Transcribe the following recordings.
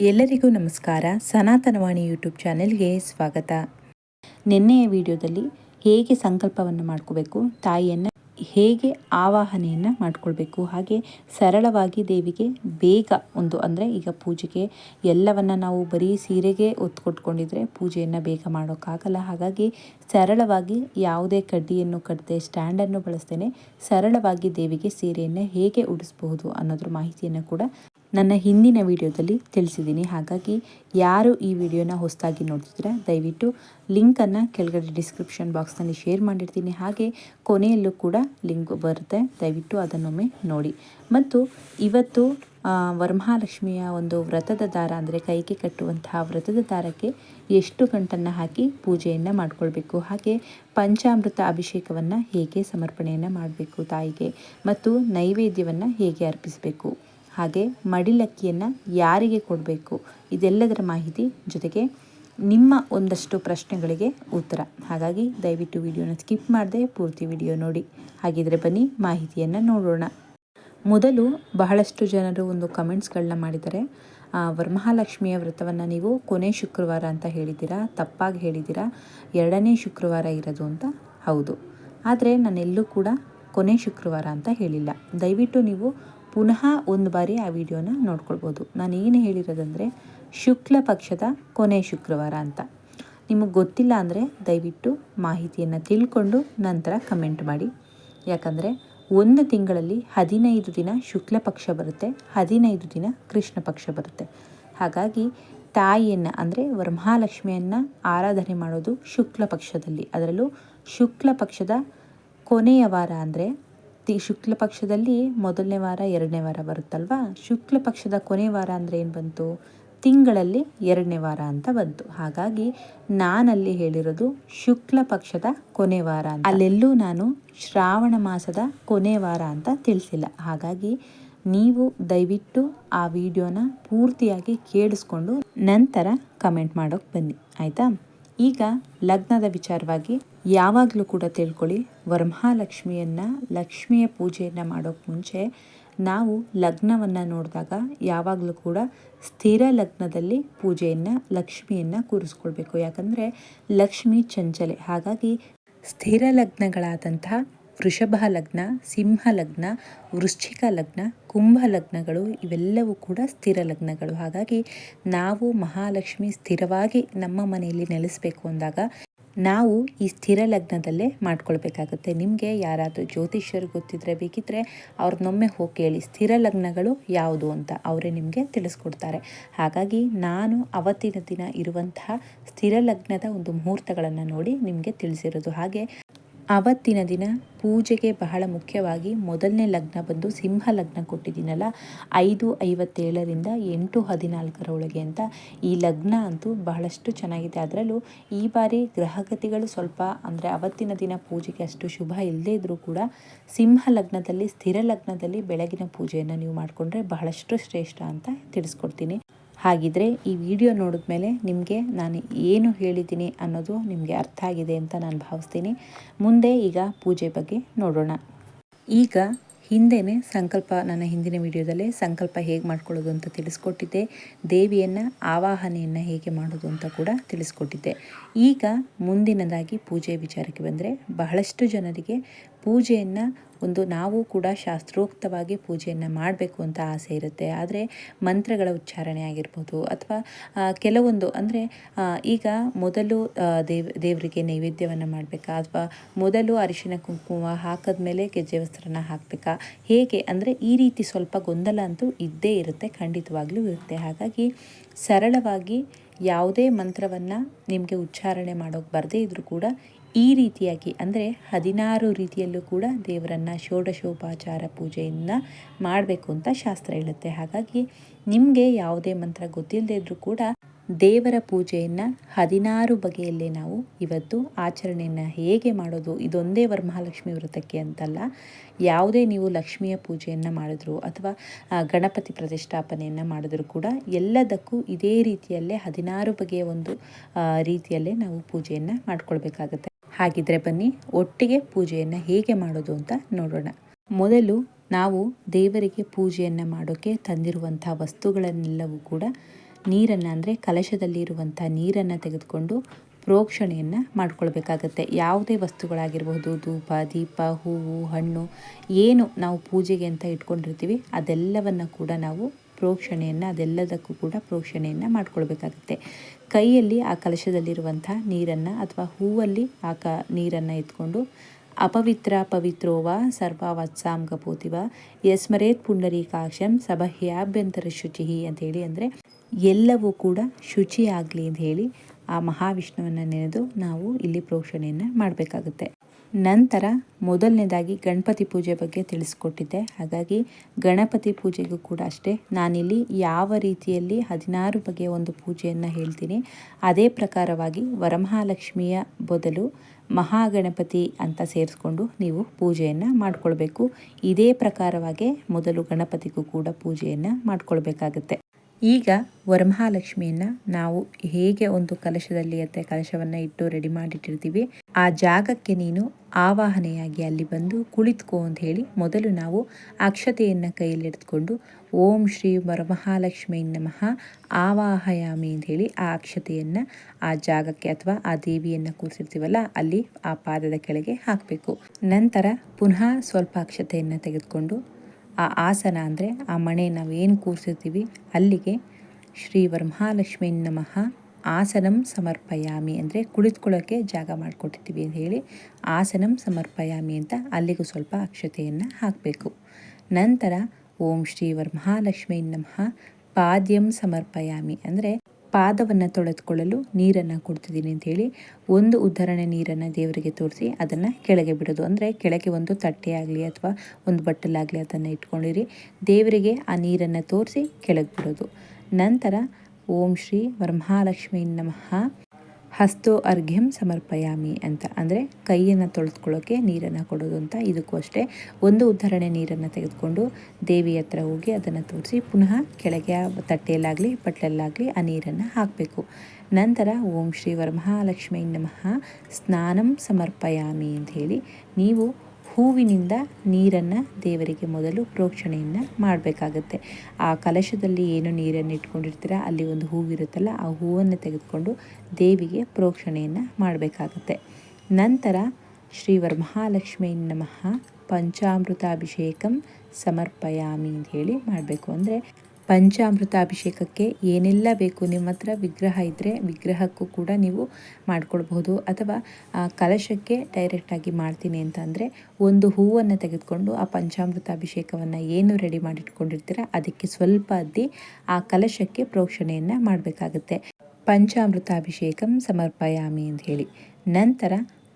ಎಲ್ಲರಿಗೂ ನಮಸ್ಕಾರ. ಸನಾತನವಾಣಿ ಯೂಟ್ಯೂಬ್ ಚಾನೆಲ್ಗೆ ಸ್ವಾಗತ. ನಿನ್ನೆಯ ವಿಡಿಯೋದಲ್ಲಿ ಹೇಗೆ ಸಂಕಲ್ಪವನ್ನು ಮಾಡ್ಕೋಬೇಕು, ತಾಯಿಯನ್ನು ಹೇಗೆ ಆವಾಹನೆಯನ್ನು ಮಾಡಿಕೊಳ್ಬೇಕು, ಹಾಗೆ ಸರಳವಾಗಿ ದೇವಿಗೆ ಬೇಗ ಒಂದು ಅಂದರೆ ಈಗ ಪೂಜೆಗೆ ಎಲ್ಲವನ್ನು ನಾವು ಬರೀ ಸೀರೆಗೆ ಒತ್ತು ಕೊಟ್ಕೊಂಡಿದ್ರೆ ಪೂಜೆಯನ್ನು ಬೇಗ ಮಾಡೋಕ್ಕಾಗಲ್ಲ. ಹಾಗಾಗಿ ಸರಳವಾಗಿ ಯಾವುದೇ ಕಡ್ಡಿಯನ್ನು ಕಟ್ಟದೆ ಸ್ಟ್ಯಾಂಡನ್ನು ಬಳಸ್ತೇನೆ, ಸರಳವಾಗಿ ದೇವಿಗೆ ಸೀರೆಯನ್ನು ಹೇಗೆ ಉಡಿಸಬಹುದು ಅನ್ನೋದ್ರ ಮಾಹಿತಿಯನ್ನು ಕೂಡ ನನ್ನ ಹಿಂದಿನ ವಿಡಿಯೋದಲ್ಲಿ ತಿಳಿಸಿದ್ದೀನಿ. ಹಾಗಾಗಿ ಯಾರು ಈ ವಿಡಿಯೋನ ಹೊಸದಾಗಿ ನೋಡ್ತಿದ್ರೆ ದಯವಿಟ್ಟು ಲಿಂಕನ್ನು ಕೆಳಗಡೆ ಡಿಸ್ಕ್ರಿಪ್ಷನ್ ಬಾಕ್ಸ್ನಲ್ಲಿ ಶೇರ್ ಮಾಡಿರ್ತೀನಿ. ಹಾಗೆ ಕೊನೆಯಲ್ಲೂ ಕೂಡ ಲಿಂಕ್ ಬರುತ್ತೆ, ದಯವಿಟ್ಟು ಅದನ್ನೊಮ್ಮೆ ನೋಡಿ. ಮತ್ತು ಇವತ್ತು ವರಮಹಾಲಕ್ಷ್ಮಿಯ ಒಂದು ವ್ರತದ ದಾರ ಅಂದರೆ ಕೈಗೆ ಕಟ್ಟುವಂತಹ ವ್ರತದ ದಾರಕ್ಕೆ ಎಷ್ಟು ಗಂಟನ್ನು ಹಾಕಿ ಪೂಜೆಯನ್ನು ಮಾಡಿಕೊಳ್ಬೇಕು, ಹಾಗೆ ಪಂಚಾಮೃತ ಅಭಿಷೇಕವನ್ನು ಹೇಗೆ ಸಮರ್ಪಣೆಯನ್ನು ಮಾಡಬೇಕು ತಾಯಿಗೆ, ಮತ್ತು ನೈವೇದ್ಯವನ್ನು ಹೇಗೆ ಅರ್ಪಿಸಬೇಕು. ಹಾಗೆ ಮಡಿಲಕ್ಕಿಯನ್ನು ಯಾರಿಗೆ ಕೊಡಬೇಕು? ಇದೆಲ್ಲದರ ಮಾಹಿತಿ ಜೊತೆಗೆ ನಿಮ್ಮ ಒಂದಷ್ಟು ಪ್ರಶ್ನೆಗಳಿಗೆ ಉತ್ತರ. ಹಾಗಾಗಿ ದಯವಿಟ್ಟು ವಿಡಿಯೋನ ಸ್ಕಿಪ್ ಮಾಡದೆ ಪೂರ್ತಿ ವಿಡಿಯೋ ನೋಡಿ. ಹಾಗಿದ್ರೆ ಬನ್ನಿ ಮಾಹಿತಿಯನ್ನು ನೋಡೋಣ. ಮೊದಲು ಬಹಳಷ್ಟು ಜನರು ಒಂದು ಕಮೆಂಟ್ಸ್ಗಳನ್ನ ಮಾಡಿದ್ದಾರೆ. ವರಮಹಾಲಕ್ಷ್ಮಿಯ ವ್ರತವನ್ನು ನೀವು ಕೊನೆ ಶುಕ್ರವಾರ ಅಂತ ಹೇಳಿದ್ದೀರಾ? ತಪ್ಪಾಗಿ ಹೇಳಿದ್ದೀರಾ? ಎರಡನೇ ಶುಕ್ರವಾರ ಇರೋದು ಅಂತ? ಹೌದು. ಆದರೆ ನಾನೆಲ್ಲೂ ಕೂಡ ಕೊನೆ ಶುಕ್ರವಾರ ಅಂತ ಹೇಳಿಲ್ಲ. ದಯವಿಟ್ಟು ನೀವು ಪುನಃ ಒಂದು ಬಾರಿ ಆ ವಿಡಿಯೋನ ನೋಡ್ಕೊಳ್ಬೋದು. ನಾನು ಏನು ಹೇಳಿರೋದಂದರೆ, ಶುಕ್ಲ ಪಕ್ಷದ ಕೊನೆ ಶುಕ್ರವಾರ ಅಂತ. ನಿಮಗೆ ಗೊತ್ತಿಲ್ಲ ಅಂದರೆ ದಯವಿಟ್ಟು ಮಾಹಿತಿಯನ್ನು ತಿಳ್ಕೊಂಡು ನಂತರ ಕಮೆಂಟ್ ಮಾಡಿ. ಯಾಕಂದರೆ ಒಂದು ತಿಂಗಳಲ್ಲಿ ಹದಿನೈದು ದಿನ ಶುಕ್ಲ ಪಕ್ಷ ಬರುತ್ತೆ, ಹದಿನೈದು ದಿನ ಕೃಷ್ಣ ಪಕ್ಷ ಬರುತ್ತೆ. ಹಾಗಾಗಿ ತಾಯಿಯನ್ನು ಅಂದರೆ ವರಮಹಾಲಕ್ಷ್ಮಿಯನ್ನು ಆರಾಧನೆ ಮಾಡೋದು ಶುಕ್ಲ ಪಕ್ಷದಲ್ಲಿ. ಅದರಲ್ಲೂ ಶುಕ್ಲ ಪಕ್ಷದ ಕೊನೆಯ ವಾರ ಅಂದರೆ ತಿ ಶುಕ್ಲ ಪಕ್ಷದಲ್ಲಿ ಮೊದಲನೇ ವಾರ, ಎರಡನೇ ವಾರ ಬರುತ್ತಲ್ವಾ? ಶುಕ್ಲ ಪಕ್ಷದ ಕೊನೆ ವಾರ ಅಂದರೆ ಏನು ಬಂತು? ತಿಂಗಳಲ್ಲಿ ಎರಡನೇ ವಾರ ಅಂತ ಬಂತು. ಹಾಗಾಗಿ ನಾನಲ್ಲಿ ಹೇಳಿರೋದು ಶುಕ್ಲ ಪಕ್ಷದ ಕೊನೆ ವಾರ ಅಲ್ಲೆಲ್ಲೂ ನಾನು ಶ್ರಾವಣ ಮಾಸದ ಕೊನೆ ವಾರ ಅಂತ ತಿಳಿಸಿಲ್ಲ. ಹಾಗಾಗಿ ನೀವು ದಯವಿಟ್ಟು ಆ ವಿಡಿಯೋನ ಪೂರ್ತಿಯಾಗಿ ಕೇಳಿಸ್ಕೊಂಡು ನಂತರ ಕಮೆಂಟ್ ಮಾಡೋಕ್ಕೆ ಬನ್ನಿ. ಆಯಿತಾ? ಈಗ ಲಗ್ನದ ವಿಚಾರವಾಗಿ ಯಾವಾಗಲೂ ಕೂಡ ತಿಳ್ಕೊಳ್ಳಿ, ವರಮಹಾಲಕ್ಷ್ಮಿಯನ್ನು ಲಕ್ಷ್ಮಿಯ ಪೂಜೆಯನ್ನು ಮಾಡೋಕ್ಕೆ ಮುಂಚೆ ನಾವು ಲಗ್ನವನ್ನು ನೋಡಿದಾಗ ಯಾವಾಗಲೂ ಕೂಡ ಸ್ಥಿರ ಲಗ್ನದಲ್ಲಿ ಪೂಜೆಯನ್ನು, ಲಕ್ಷ್ಮಿಯನ್ನು ಕೂರಿಸ್ಕೊಳ್ಬೇಕು. ಯಾಕಂದರೆ ಲಕ್ಷ್ಮಿ ಚಂಚಲೆ. ಹಾಗಾಗಿ ಸ್ಥಿರ ಲಗ್ನಗಳಾದಂತಹ ವೃಷಭ ಲಗ್ನ ಸಿಂಹ ಲಗ್ನ ವೃಶ್ಚಿಕ ಲಗ್ನ ಕುಂಭ ಲಗ್ನಗಳು ಇವೆಲ್ಲವೂ ಕೂಡ ಸ್ಥಿರ ಲಗ್ನಗಳು ಹಾಗಾಗಿ ನಾವು ಮಹಾಲಕ್ಷ್ಮಿ ಸ್ಥಿರವಾಗಿ ನಮ್ಮ ಮನೆಯಲ್ಲಿ ನೆಲೆಸಬೇಕು ಅಂದಾಗ ನಾವು ಈ ಸ್ಥಿರ ಲಗ್ನದಲ್ಲೇ ಮಾಡ್ಕೊಳ್ಬೇಕಾಗುತ್ತೆ. ನಿಮಗೆ ಯಾರಾದರೂ ಜ್ಯೋತಿಷ್ಯರು ಗೊತ್ತಿದ್ರೆ, ಬೇಕಿದ್ರೆ ಅವ್ರನ್ನೊಮ್ಮೆ ಹೋಗಿ ಕೇಳಿ ಸ್ಥಿರ ಲಗ್ನಗಳು ಯಾವುದು ಅಂತ ಅವರೇ ನಿಮಗೆ ತಿಳಿಸ್ಕೊಡ್ತಾರೆ. ಹಾಗಾಗಿ ನಾನು ಅವತ್ತಿನ ದಿನ ಇರುವಂತಹ ಸ್ಥಿರ ಲಗ್ನದ ಒಂದು ಮುಹೂರ್ತಗಳನ್ನು ನೋಡಿ ನಿಮಗೆ ತಿಳಿಸಿರೋದು. ಹಾಗೆ ಆವತ್ತಿನ ದಿನ ಪೂಜೆಗೆ ಬಹಳ ಮುಖ್ಯವಾಗಿ ಮೊದಲನೇ ಲಗ್ನ ಬಂದು ಸಿಂಹ ಲಗ್ನ ಕೊಟ್ಟಿದ್ದೀನಲ್ಲ, ಐದು ಐವತ್ತೇಳರಿಂದ ಎಂಟು ಹದಿನಾಲ್ಕರ ಒಳಗೆ ಅಂತ. ಈ ಲಗ್ನ ಅಂತೂ ಬಹಳಷ್ಟು ಚೆನ್ನಾಗಿದೆ. ಅದರಲ್ಲೂ ಈ ಬಾರಿ ಗ್ರಹಗತಿಗಳು ಸ್ವಲ್ಪ ಅಂದರೆ ಅವತ್ತಿನ ದಿನ ಪೂಜೆಗೆ ಅಷ್ಟು ಶುಭ ಇಲ್ಲದೇ ಇದ್ದರೂ ಕೂಡ ಸಿಂಹ ಲಗ್ನದಲ್ಲಿ, ಸ್ಥಿರ ಲಗ್ನದಲ್ಲಿ ಬೆಳಗಿನ ಪೂಜೆಯನ್ನು ನೀವು ಮಾಡಿಕೊಂಡ್ರೆ ಬಹಳಷ್ಟು ಶ್ರೇಷ್ಠ ಅಂತ ತಿಳಿಸ್ಕೊಡ್ತೀನಿ. ಹಾಗಿದ್ರೆ ಈ ವಿಡಿಯೋ ನೋಡಿದ ಮೇಲೆ ನಿಮಗೆ ನಾನು ಏನು ಹೇಳಿದ್ದೀನಿ ಅನ್ನೋದು ನಿಮಗೆ ಅರ್ಥ ಆಗಿದೆ ಅಂತ ನಾನು ಭಾವಿಸ್ತೀನಿ. ಮುಂದೆ ಈಗ ಪೂಜೆ ಬಗ್ಗೆ ನೋಡೋಣ. ಈಗ ಹಿಂದೆಯೇ ಸಂಕಲ್ಪ, ನನ್ನ ಹಿಂದಿನ ವಿಡಿಯೋದಲ್ಲೇ ಸಂಕಲ್ಪ ಹೇಗೆ ಮಾಡ್ಕೊಳ್ಳೋದು ಅಂತ ತಿಳಿಸ್ಕೊಟ್ಟಿದ್ದೆ. ದೇವಿಯನ್ನು, ಆವಾಹನೆಯನ್ನು ಹೇಗೆ ಮಾಡೋದು ಅಂತ ಕೂಡ ತಿಳಿಸ್ಕೊಟ್ಟಿದ್ದೆ. ಈಗ ಮುಂದಿನದಾಗಿ ಪೂಜೆ ವಿಚಾರಕ್ಕೆ ಬಂದರೆ ಬಹಳಷ್ಟು ಜನರಿಗೆ ಪೂಜೆಯನ್ನು ಒಂದು ನಾವು ಕೂಡ ಶಾಸ್ತ್ರೋಕ್ತವಾಗಿ ಪೂಜೆಯನ್ನು ಮಾಡಬೇಕು ಅಂತ ಆಸೆ ಇರುತ್ತೆ. ಆದರೆ ಮಂತ್ರಗಳ ಉಚ್ಚಾರಣೆ ಆಗಿರ್ಬೋದು ಅಥವಾ ಕೆಲವೊಂದು ಅಂದರೆ ಈಗ ಮೊದಲು ದೇವ್, ದೇವರಿಗೆ ನೈವೇದ್ಯವನ್ನು ಮಾಡಬೇಕಾ? ಅಥವಾ ಮೊದಲು ಅರಿಶಿನ ಕುಂಕುಮ ಹಾಕಿದ ಮೇಲೆ ಗೆಜ್ಜೆ ವಸ್ತ್ರನ ಹಾಕಬೇಕಾ? ಹೇಗೆ? ಅಂದರೆ ಈ ರೀತಿ ಸ್ವಲ್ಪ ಗೊಂದಲ ಅಂತೂ ಇದ್ದೇ ಇರುತ್ತೆ, ಖಂಡಿತವಾಗ್ಲೂ ಇರುತ್ತೆ. ಹಾಗಾಗಿ ಸರಳವಾಗಿ ಯಾವುದೇ ಮಂತ್ರವನ್ನು ನಿಮಗೆ ಉಚ್ಚಾರಣೆ ಮಾಡೋಕ್ಕೆ ಬರದೇ ಇದ್ದರೂ ಕೂಡ ಈ ರೀತಿಯಾಗಿ ಅಂದರೆ ಹದಿನಾರು ರೀತಿಯಲ್ಲೂ ಕೂಡ ದೇವರನ್ನು ಷೋಡಶೋಪಚಾರ ಪೂಜೆಯಿಂದ ಮಾಡಬೇಕು ಅಂತ ಶಾಸ್ತ್ರ ಹೇಳುತ್ತೆ. ಹಾಗಾಗಿ ನಿಮಗೆ ಯಾವುದೇ ಮಂತ್ರ ಗೊತ್ತಿಲ್ಲದೇ ಇದ್ದರೂ ಕೂಡ ದೇವರ ಪೂಜೆಯನ್ನು ಹದಿನಾರು ಬಗೆಯಲ್ಲೇ ನಾವು ಇವತ್ತು ಆಚರಣೆಯನ್ನು ಹೇಗೆ ಮಾಡೋದು, ಇದೊಂದೇ ವರಮಹಾಲಕ್ಷ್ಮಿ ವ್ರತಕ್ಕೆ ಅಂತಲ್ಲ, ಯಾವುದೇ ನೀವು ಲಕ್ಷ್ಮಿಯ ಪೂಜೆಯನ್ನು ಮಾಡಿದ್ರು ಅಥವಾ ಗಣಪತಿ ಪ್ರತಿಷ್ಠಾಪನೆಯನ್ನು ಮಾಡಿದ್ರು ಕೂಡ ಎಲ್ಲದಕ್ಕೂ ಇದೇ ರೀತಿಯಲ್ಲೇ ಹದಿನಾರು ಬಗೆಯ ಒಂದು ರೀತಿಯಲ್ಲೇ ನಾವು ಪೂಜೆಯನ್ನು ಮಾಡ್ಕೊಳ್ಬೇಕಾಗತ್ತೆ. ಹಾಗಿದ್ರೆ ಬನ್ನಿ, ಒಟ್ಟಿಗೆ ಪೂಜೆಯನ್ನು ಹೇಗೆ ಮಾಡೋದು ಅಂತ ನೋಡೋಣ. ಮೊದಲು ನಾವು ದೇವರಿಗೆ ಪೂಜೆಯನ್ನು ಮಾಡೋಕ್ಕೆ ತಂದಿರುವಂಥ ವಸ್ತುಗಳನ್ನೆಲ್ಲವೂ ಕೂಡ ನೀರನ್ನು ಅಂದರೆ ಕಲಶದಲ್ಲಿರುವಂಥ ನೀರನ್ನು ತೆಗೆದುಕೊಂಡು ಪ್ರೋಕ್ಷಣೆಯನ್ನು ಮಾಡ್ಕೊಳ್ಬೇಕಾಗತ್ತೆ. ಯಾವುದೇ ವಸ್ತುಗಳಾಗಿರಬಹುದು, ಧೂಪ, ದೀಪ, ಹೂವು, ಹಣ್ಣು, ಏನು ನಾವು ಪೂಜೆಗೆ ಅಂತ ಇಟ್ಕೊಂಡಿರ್ತೀವಿ, ಅದೆಲ್ಲವನ್ನು ಕೂಡ ನಾವು ಪ್ರೋಕ್ಷಣೆಯನ್ನು, ಅದೆಲ್ಲದಕ್ಕೂ ಕೂಡ ಪ್ರೋಕ್ಷಣೆಯನ್ನು ಮಾಡ್ಕೊಳ್ಬೇಕಾಗುತ್ತೆ. ಕೈಯಲ್ಲಿ ಆ ಕಲಶದಲ್ಲಿರುವಂಥ ನೀರನ್ನು ಅಥವಾ ಹೂವಲ್ಲಿ ಆ ಕ, ನೀರನ್ನು ಎತ್ಕೊಂಡು ಅಪವಿತ್ರ ಪವಿತ್ರೋವ ಸರ್ವಾವತ್ಸಾಂ ಕಪೋತಿವ ಯಸ್ಮರೇತ್ ಪುಂಡರೀಕಾಕ್ಷಂ ಸಭಹ್ಯಾಭ್ಯಂತರ ಶುಚಿ ಅಂತೇಳಿ ಅಂದರೆ ಎಲ್ಲವೂ ಕೂಡ ಶುಚಿಯಾಗಲಿ ಅಂತ ಹೇಳಿ ಆ ಮಹಾವಿಷ್ಣುವನ್ನು ನೆನೆದು ನಾವು ಇಲ್ಲಿ ಪ್ರೋಕ್ಷಣೆಯನ್ನು ಮಾಡಬೇಕಾಗುತ್ತೆ. ನಂತರ ಮೊದಲನೇದಾಗಿ ಗಣಪತಿ ಪೂಜೆ ಬಗ್ಗೆ ತಿಳಿಸ್ಕೊಟ್ಟಿದ್ದೆ. ಹಾಗಾಗಿ ಗಣಪತಿ ಪೂಜೆಗೂ ಕೂಡ ಅಷ್ಟೇ. ನಾನಿಲ್ಲಿ ಯಾವ ರೀತಿಯಲ್ಲಿ ಹದಿನಾರು ಬಗೆಯ ಒಂದು ಪೂಜೆಯನ್ನು ಹೇಳ್ತೀನಿ. ಅದೇ ಪ್ರಕಾರವಾಗಿ ವರಮಹಾಲಕ್ಷ್ಮಿಯ ಬದಲು ಮಹಾಗಣಪತಿ ಅಂತ ಸೇರಿಸ್ಕೊಂಡು ನೀವು ಪೂಜೆಯನ್ನು ಮಾಡಿಕೊಳ್ಬೇಕು. ಇದೇ ಪ್ರಕಾರವಾಗಿ ಮೊದಲು ಗಣಪತಿಗೂ ಕೂಡ ಪೂಜೆಯನ್ನು ಮಾಡ್ಕೊಳ್ಬೇಕಾಗತ್ತೆ. ಈಗ ವರಮಹಾಲಕ್ಷ್ಮಿಯನ್ನು ನಾವು ಹೇಗೆ ಒಂದು ಕಲಶದಲ್ಲಿ ಅಥವಾ ಕಲಶವನ್ನು ಇಟ್ಟು ರೆಡಿ ಮಾಡಿಟ್ಟಿರ್ತೀವಿ, ಆ ಜಾಗಕ್ಕೆ ನೀನು ಆವಾಹನೆಯಾಗಿ ಅಲ್ಲಿ ಬಂದು ಕುಳಿತುಕೋ ಅಂತ ಹೇಳಿ ಮೊದಲು ನಾವು ಅಕ್ಷತೆಯನ್ನು ಕೈಯಲ್ಲಿ ಎತ್ಕೊಂಡು ಓಂ ಶ್ರೀ ವರಮಹಾಲಕ್ಷ್ಮಿ ನಮಃ, ಆವಾಹಯಾಮಿ ಅಂತ ಹೇಳಿ ಆ ಅಕ್ಷತೆಯನ್ನು ಆ ಜಾಗಕ್ಕೆ ಅಥವಾ ಆ ದೇವಿಯನ್ನು ಕೂರಿಸಿರ್ತೀವಲ್ಲ ಅಲ್ಲಿ ಆ ಪಾದದ ಕೆಳಗೆ ಹಾಕಬೇಕು. ನಂತರ ಪುನಃ ಸ್ವಲ್ಪ ಅಕ್ಷತೆಯನ್ನು ತೆಗೆದುಕೊಂಡು ಆ ಆಸನ ಅಂದರೆ ಆ ಮಣೆ ನಾವೇನು ಕೂರಿಸಿರ್ತೀವಿ, ಅಲ್ಲಿಗೆ ಶ್ರೀ ವರಮಹಾಲಕ್ಷ್ಮೀ ನಮಃ ಆಸನಂ ಸಮರ್ಪಯಾಮಿ ಅಂದರೆ ಕುಳಿತುಕೊಳ್ಳೋಕ್ಕೆ ಜಾಗ ಮಾಡಿಕೊಟ್ಟಿರ್ತೀವಿ ಅಂತ ಹೇಳಿ ಆಸನಂ ಸಮರ್ಪಯಾಮಿ ಅಂತ ಅಲ್ಲಿಗೂ ಸ್ವಲ್ಪ ಅಕ್ಷತೆಯನ್ನು ಹಾಕಬೇಕು. ನಂತರ ಓಂ ಶ್ರೀ ವರಮಹಾಲಕ್ಷ್ಮೀ ನಮಃ ಪಾದ್ಯಂ ಸಮರ್ಪಯಾಮಿ ಅಂದರೆ ಪಾದವನ್ನು ತೊಳೆದುಕೊಳ್ಳಲು ನೀರನ್ನು ಕೊಡ್ತಿದ್ದೀನಿ ಅಂಥೇಳಿ ಒಂದು ಉದ್ಧರಣೆ ನೀರನ್ನು ದೇವರಿಗೆ ತೋರಿಸಿ ಅದನ್ನು ಕೆಳಗೆ ಬಿಡೋದು. ಅಂದರೆ ಕೆಳಗೆ ಒಂದು ತಟ್ಟೆಯಾಗಲಿ ಅಥವಾ ಒಂದು ಬಟ್ಟಲಾಗಲಿ ಅದನ್ನು ಇಟ್ಕೊಂಡಿರಿ. ದೇವರಿಗೆ ಆ ನೀರನ್ನು ತೋರಿಸಿ ಕೆಳಗೆ ಬಿಡೋದು. ನಂತರ ಓಂ ಶ್ರೀ ಬ್ರಹ್ಮಾಲಕ್ಷ್ಮೀ ನಮಃ. ಹಸ್ತೋ ಅರ್ಘ್ಯಂ ಸಮರ್ಪಯಾಮಿ ಅಂತ. ಅಂದರೆ ಕೈಯನ್ನು ತೊಳೆದುಕೊಳ್ಳೋಕ್ಕೆ ನೀರನ್ನು ಕೊಡೋದು ಅಂತ. ಇದಕ್ಕೂ ಅಷ್ಟೇ. ಒಂದು ಉದಾಹರಣೆ ನೀರನ್ನು ತೆಗೆದುಕೊಂಡು ದೇವಿ ಹತ್ರ ಹೋಗಿ ಅದನ್ನು ತೋರಿಸಿ ಪುನಃ ಕೆಳಗೆ ತಟ್ಟೆಯಲ್ಲಾಗಲಿ ಬಟ್ಲಲ್ಲಾಗಲಿ ಆ ನೀರನ್ನು ಹಾಕಬೇಕು. ನಂತರ ಓಂ ಶ್ರೀ ವರಮಹಾಲಕ್ಷ್ಮೀ ನಮಃ ಸ್ನಾನಂ ಸಮರ್ಪಯಾಮಿ ಅಂತ ಹೇಳಿ ನೀವು ಹೂವಿನಿಂದ ನೀರನ್ನು ದೇವರಿಗೆ ಮೊದಲು ಪ್ರೋಕ್ಷಣೆಯನ್ನು ಮಾಡಬೇಕಾಗತ್ತೆ. ಆ ಕಲಶದಲ್ಲಿ ಏನು ನೀರನ್ನು ಇಟ್ಕೊಂಡಿರ್ತೀರ, ಅಲ್ಲಿ ಒಂದು ಹೂವಿರುತ್ತಲ್ಲ ಆ ಹೂವನ್ನು ತೆಗೆದುಕೊಂಡು ದೇವಿಗೆ ಪ್ರೋಕ್ಷಣೆಯನ್ನು ಮಾಡಬೇಕಾಗತ್ತೆ. ನಂತರ ಶ್ರೀವರ್ ಮಹಾಲಕ್ಷ್ಮೀ ನಮಃ ಪಂಚಾಮೃತಾಭಿಷೇಕಂ ಸಮರ್ಪಯಾಮಿ ಅಂತ ಹೇಳಿ ಮಾಡಬೇಕು. ಅಂದರೆ ಪಂಚಾಮೃತಾಭಿಷೇಕಕ್ಕೆ ಏನೆಲ್ಲ ಬೇಕು ನಿಮ್ಮ ಹತ್ರ ವಿಗ್ರಹ ಇದ್ದರೆ ವಿಗ್ರಹಕ್ಕೂ ಕೂಡ ನೀವು ಮಾಡ್ಕೊಳ್ಬಹುದು. ಅಥವಾ ಕಲಶಕ್ಕೆ ಡೈರೆಕ್ಟಾಗಿ ಮಾಡ್ತೀನಿ ಅಂತ ಅಂದರೆ ಒಂದು ಹೂವನ್ನು ತೆಗೆದುಕೊಂಡು ಆ ಪಂಚಾಮೃತ ಅಭಿಷೇಕವನ್ನು ಏನು ರೆಡಿ ಮಾಡಿಟ್ಕೊಂಡಿರ್ತೀರ ಅದಕ್ಕೆ ಸ್ವಲ್ಪ ಅದ್ದಿ ಆ ಕಲಶಕ್ಕೆ ಪ್ರೋಕ್ಷಣೆಯನ್ನು ಮಾಡಬೇಕಾಗುತ್ತೆ. ಪಂಚಾಮೃತ ಅಭಿಷೇಕಂ ಸಮರ್ಪಯಾಮಿ ಅಂತ ಹೇಳಿ. ನಂತರ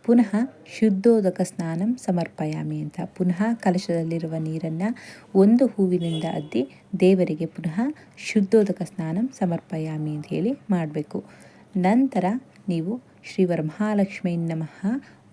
ಪುನಃ ಶುದ್ಧೋದಕ ಸ್ನಾನಂ ಸಮರ್ಪಯಾಮಿ ಅಂತ. ಪುನಃ ಕಲಶದಲ್ಲಿರುವ ನೀರನ್ನು ಒಂದು ಹೂವಿನಿಂದ ಅದ್ದಿ ದೇವರಿಗೆ ಪುನಃ ಶುದ್ಧೋದಕ ಸ್ನಾನಂ ಸಮರ್ಪಯಾಮಿ ಅಂತ ಹೇಳಿ ಮಾಡಬೇಕು. ನಂತರ ನೀವು ಶ್ರೀ ವರಮಹಾಲಕ್ಷ್ಮೀ ನಮಃ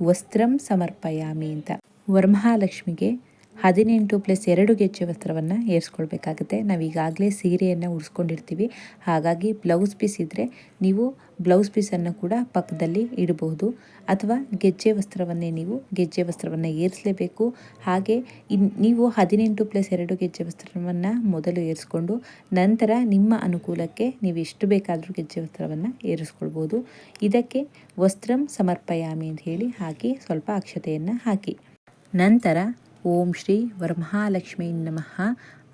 ವಸ್ತ್ರಂ ಸಮರ್ಪಯಾಮಿ ಅಂತ. ವರಮಹಾಲಕ್ಷ್ಮಿಗೆ ಹದಿನೆಂಟು ಪ್ಲಸ್ ಎರಡು ಗೆಜ್ಜೆ ವಸ್ತ್ರವನ್ನು ಏರಿಸ್ಕೊಳ್ಬೇಕಾಗುತ್ತೆ. ನಾವು ಈಗಾಗಲೇ ಸೀರೆಯನ್ನು ಉಡಿಸ್ಕೊಂಡಿರ್ತೀವಿ. ಹಾಗಾಗಿ ಬ್ಲೌಸ್ ಪೀಸ್ ಇದ್ದರೆ ನೀವು ಬ್ಲೌಸ್ ಪೀಸನ್ನು ಕೂಡ ಪಕ್ಕದಲ್ಲಿ ಇಡಬಹುದು ಅಥವಾ ಗೆಜ್ಜೆ ವಸ್ತ್ರವನ್ನೇ ನೀವು ಗೆಜ್ಜೆ ವಸ್ತ್ರವನ್ನು ಏರಿಸಲೇಬೇಕು. ಹಾಗೆ ಇನ್ ನೀವು ಹದಿನೆಂಟು ಪ್ಲಸ್ ಎರಡು ಗೆಜ್ಜೆ ವಸ್ತ್ರವನ್ನು ಮೊದಲು ಏರಿಸ್ಕೊಂಡು ನಂತರ ನಿಮ್ಮ ಅನುಕೂಲಕ್ಕೆ ನೀವು ಎಷ್ಟು ಬೇಕಾದರೂ ಗೆಜ್ಜೆ ವಸ್ತ್ರವನ್ನು ಏರಿಸ್ಕೊಳ್ಬೋದು. ಇದಕ್ಕೆ ವಸ್ತ್ರಂ ಸಮರ್ಪಯಾಮಿ ಅಂತ ಹೇಳಿ ಹಾಕಿ ಸ್ವಲ್ಪ ಅಕ್ಷತೆಯನ್ನು ಹಾಕಿ. ನಂತರ ಓಂ ಶ್ರೀ ವರಮಹಾಲಕ್ಷ್ಮೀ ನಮಃ.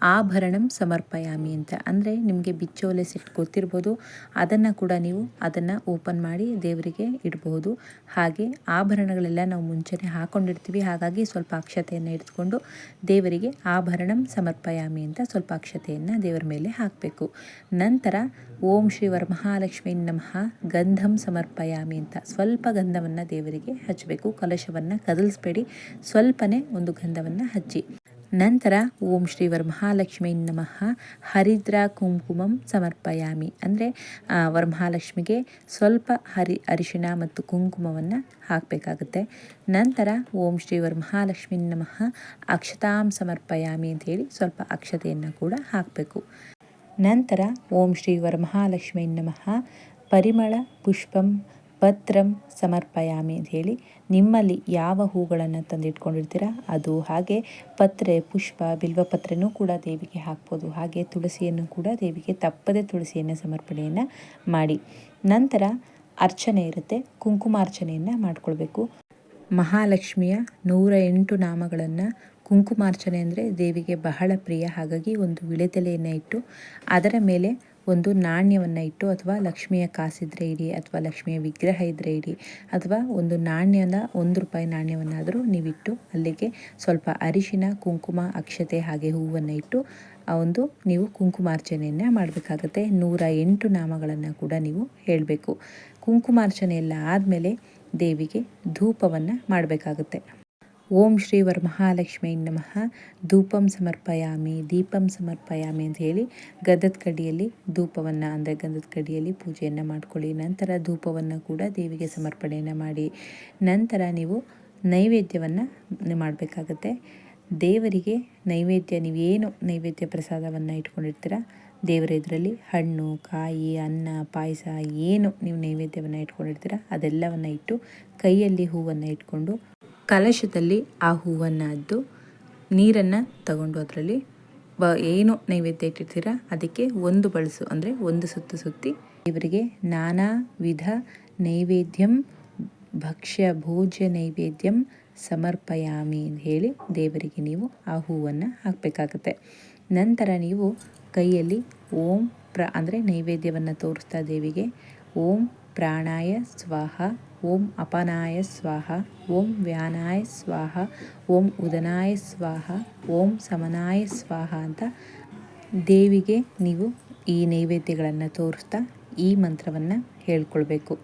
ಆಭರಣಂ ಸಮರ್ಪಯಾಮಿ ಅಂತ. ಅಂದರೆ ನಿಮಗೆ ಬಿಚ್ಚೋಲೆ ಸೆಟ್ ಗೊತ್ತಿರ್ಬೋದು. ಅದನ್ನು ಕೂಡ ನೀವು ಅದನ್ನು ಓಪನ್ ಮಾಡಿ ದೇವರಿಗೆ ಇಡಬಹುದು. ಹಾಗೆ ಆಭರಣಗಳೆಲ್ಲ ನಾವು ಮುಂಚೆನೆ ಹಾಕೊಂಡಿರ್ತೀವಿ. ಹಾಗಾಗಿ ಸ್ವಲ್ಪ ಅಕ್ಷತೆಯನ್ನು ಇಟ್ಕೊಂಡು ದೇವರಿಗೆ ಆಭರಣಂ ಸಮರ್ಪಯಾಮಿ ಅಂತ ಸ್ವಲ್ಪ ಅಕ್ಷತೆಯನ್ನು ದೇವರ ಮೇಲೆ ಹಾಕಬೇಕು. ನಂತರ ಓಂ ಶ್ರೀವರ್ ವರಮಹಾಲಕ್ಷ್ಮೀ ನಮಃ ಗಂಧಂ ಸಮರ್ಪಯಾಮಿ ಅಂತ ಸ್ವಲ್ಪ ಗಂಧವನ್ನು ದೇವರಿಗೆ ಹಚ್ಚಬೇಕು. ಕಲಶವನ್ನು ಕದಲಿಸ್ಬೇಡಿ. ಸ್ವಲ್ಪನೇ ಒಂದು ಗಂಧವನ್ನು ಹಚ್ಚಿ. ನಂತರ ಓಂ ಶ್ರೀ ಮಹಾಲಕ್ಷ್ಮೀ ನಮಃ. ಹರಿದ್ರ ಕುಂಕುಮಂ ಸಮರ್ಪಯಾಮಿ. ಅಂದರೆ ವರಮಹಾಲಕ್ಷ್ಮಿಗೆ ಸ್ವಲ್ಪ ಹರಿ, ಅರಿಶಿಣ ಮತ್ತು ಕುಂಕುಮವನ್ನು ಹಾಕಬೇಕಾಗುತ್ತೆ. ನಂತರ ಓಂ ಶ್ರೀ ಮಹಾಲಕ್ಷ್ಮೀ ನಮಃ. ಅಕ್ಷತಾಂ ಸಮರ್ಪಯಾಮಿ ಅಂತ ಹೇಳಿ ಸ್ವಲ್ಪ ಅಕ್ಷತೆಯನ್ನು ಕೂಡ ಹಾಕಬೇಕು. ನಂತರ ಓಂ ಶ್ರೀ ಮಹಾಲಕ್ಷ್ಮೀ ನಮಃ. ಪರಿಮಳ, ಪುಷ್ಪಂ ಪತ್ರಂ ಸಮರ್ಪಯಾಮಿ ಅಂತ ಹೇಳಿ ನಿಮ್ಮಲ್ಲಿ ಯಾವ ಹೂಗಳನ್ನು ತಂದಿಟ್ಕೊಂಡಿರ್ತೀರ ಅದು ಹಾಗೆ ಪತ್ರೆ, ಪುಷ್ಪ ಬಿಲ್ವಪತ್ರೆನೂ ಕೂಡ ದೇವಿಗೆ ಹಾಕ್ಬೋದು. ಹಾಗೆ ತುಳಸಿಯನ್ನು ಕೂಡ ದೇವಿಗೆ ತಪ್ಪದೆ ತುಳಸಿಯನ್ನು ಸಮರ್ಪಣೆಯನ್ನು ಮಾಡಿ. ನಂತರ ಅರ್ಚನೆ ಇರುತ್ತೆ. ಕುಂಕುಮಾರ್ಚನೆಯನ್ನು ಮಾಡಿಕೊಳ್ಬೇಕು. ಮಹಾಲಕ್ಷ್ಮಿಯ ನೂರ ಎಂಟು ನಾಮಗಳನ್ನು ಕುಂಕುಮಾರ್ಚನೆ ಅಂದರೆ ದೇವಿಗೆ ಬಹಳ ಪ್ರಿಯ. ಹಾಗಾಗಿ ಒಂದು ವಿಳೆದೆಲೆಯನ್ನು ಇಟ್ಟು ಅದರ ಮೇಲೆ ಒಂದು ನಾಣ್ಯವನ್ನು ಇಟ್ಟು ಅಥವಾ ಲಕ್ಷ್ಮಿಯ ಕಾಸಿದ್ರೆ ಇಡಿ ಅಥವಾ ಲಕ್ಷ್ಮಿಯ ವಿಗ್ರಹ ಇದ್ದರೆ ಇಡಿ ಅಥವಾ ಒಂದು ನಾಣ್ಯದ ಒಂದು ರೂಪಾಯಿ ನಾಣ್ಯವನ್ನಾದರೂ ನೀವಿಟ್ಟು ಅಲ್ಲಿಗೆ ಸ್ವಲ್ಪ ಅರಿಶಿನ, ಕುಂಕುಮ, ಅಕ್ಷತೆ ಹಾಗೆ ಹೂವನ್ನು ಇಟ್ಟು ಆ ಒಂದು ನೀವು ಕುಂಕುಮಾರ್ಚನೆಯನ್ನು ಮಾಡಬೇಕಾಗತ್ತೆ. ನೂರ ಎಂಟು ನಾಮಗಳನ್ನು ಕೂಡ ನೀವು ಹೇಳಬೇಕು. ಕುಂಕುಮಾರ್ಚನೆ ಎಲ್ಲ ಆದಮೇಲೆ ದೇವಿಗೆ ಧೂಪವನ್ನು ಮಾಡಬೇಕಾಗುತ್ತೆ. ಓಂ ಶ್ರೀ ವರಮಹಾಲಕ್ಷ್ಮೀ ನಮಃ. ಧೂಪಂ ಸಮರ್ಪಯಾಮಿ, ದೀಪಂ ಸಮರ್ಪಯಾಮಿ ಅಂತ ಹೇಳಿ ಗದ್ದದ ಕಡಿಯಲ್ಲಿ ಧೂಪವನ್ನು, ಅಂದರೆ ಗಂಧದ ಕಡಿಯಲ್ಲಿ ಪೂಜೆಯನ್ನು ಮಾಡ್ಕೊಳ್ಳಿ. ನಂತರ ಧೂಪವನ್ನು ಕೂಡ ದೇವಿಗೆ ಸಮರ್ಪಣೆಯನ್ನು ಮಾಡಿ. ನಂತರ ನೀವು ನೈವೇದ್ಯವನ್ನು ಮಾಡಬೇಕಾಗತ್ತೆ. ದೇವರಿಗೆ ನೈವೇದ್ಯ, ನೀವೇನು ನೈವೇದ್ಯ ಪ್ರಸಾದವನ್ನು ಇಟ್ಕೊಂಡಿರ್ತೀರ, ದೇವರ ಇದರಲ್ಲಿ ಹಣ್ಣು, ಕಾಯಿ, ಅನ್ನ, ಪಾಯಸ, ಏನು ನೀವು ನೈವೇದ್ಯವನ್ನು ಇಟ್ಕೊಂಡಿರ್ತೀರ ಅದೆಲ್ಲವನ್ನು ಇಟ್ಟು ಕೈಯಲ್ಲಿ ಹೂವನ್ನು ಇಟ್ಕೊಂಡು ಕಲಶದಲ್ಲಿ ಆ ಹೂವನ್ನು ಅದ್ದು ನೀರನ್ನು ತಗೊಂಡು ಅದರಲ್ಲಿ ಬ ಏನು ನೈವೇದ್ಯ ಇಟ್ಟಿರ್ತೀರ ಅದಕ್ಕೆ ಒಂದು ಬಳಸು ಅಂದರೆ ಒಂದು ಸುತ್ತು ಸುತ್ತಿ ಇವರಿಗೆ ನಾನಾ ವಿಧ ನೈವೇದ್ಯಂ, ಭಕ್ಷ್ಯ ಭೋಜ್ಯ ನೈವೇದ್ಯಂ ಸಮರ್ಪಯಾಮಿ ಅಂತ ಹೇಳಿ ದೇವರಿಗೆ ನೀವು ಆ ಹೂವನ್ನು ಹಾಕಬೇಕಾಗತ್ತೆ. ನಂತರ ನೀವು ಕೈಯಲ್ಲಿ ಓಂ ಪ್ರ ಅಂದರೆ ನೈವೇದ್ಯವನ್ನು ತೋರಿಸ್ತಾ ದೇವಿಗೆ, ಓಂ ಪ್ರಾಣಾಯ ಸ್ವಾಹ ಓಂ ಅಪನಾಯ ಸ್ವಾಹ, ಓಂ ವ್ಯಾನಾಯ ಸ್ವಾಹ, ಓಂ ಉದನಾಯ ಸ್ವಾಹ, ಓಂ ಸಮನಾಯ ಸ್ವಾಹ ಅಂತ ದೇವಿಗೆ ನೀವು ಈ ನೈವೇದ್ಯಗಳನ್ನು ತೋರಿಸ್ತಾ ಈ ಮಂತ್ರವನ್ನು ಹೇಳ್ಕೊಳ್ಬೇಕು.